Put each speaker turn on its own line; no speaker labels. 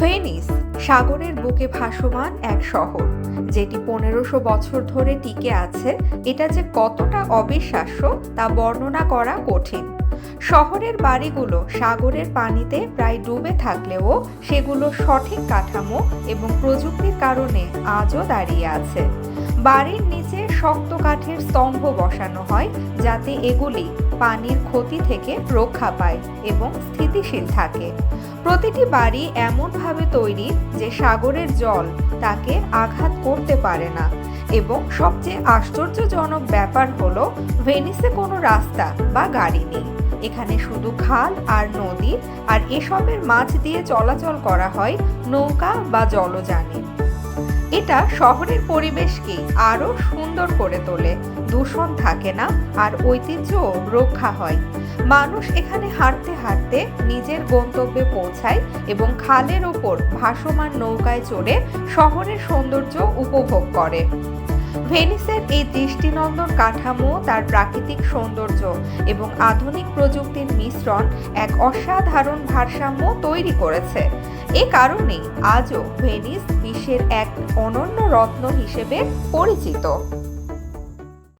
Venice সাগরের বুকে ভাসমান এক শহর, যেটি পনেরোশো বছর ধরে টিকে আছে। এটা যে কতটা অবিশ্বাস্য তা বর্ণনা করা কঠিন। শহরের বাড়িগুলো সাগরের পানিতে প্রায় ডুবে থাকলেও সেগুলো সঠিক কাঠামো এবং প্রযুক্তির কারণে আজও দাঁড়িয়ে আছে। বাড়ির শক্ত কাঠের স্তম্ভ বসানো হয় যাতে এগুলি পানির ক্ষতি থেকে রক্ষা পায় এবং স্থিতিশীল থাকে। প্রতিটি বাড়ি এমনভাবে তৈরি যে সাগরের জল তাকে আঘাত করতে পারে না এবং সবচেয়ে আশ্চর্যজনক ব্যাপার হলো, ভেনিসে কোনো রাস্তা বা গাড়ি নেই। এখানে শুধু খাল আর নদী আর এসবের মাঝ দিয়ে চলাচল করা হয় নৌকা বা জলযানে। এটা শহরের পরিবেশকে আরও সুন্দর করে তোলে। দূষণ থাকে না আর ঐতিহ্যও রক্ষা হয়। মানুষ এখানে হাঁটতে হাঁটতে নিজের গন্তব্যে পৌঁছায় এবং খালের ওপর ভাসমান নৌকায় চড়ে শহরের সৌন্দর্য উপভোগ করে। ভেনিসের এই দৃষ্টিনন্দন কাঠামো তার প্রাকৃতিক সৌন্দর্য এবং আধুনিক প্রযুক্তির মিশ্রণ এক অসাধারণ ভারসাম্য তৈরি করেছে। এ কারণে আজও ভেনিস বিশ্বের এক অনন্য রত্ন হিসেবে পরিচিত।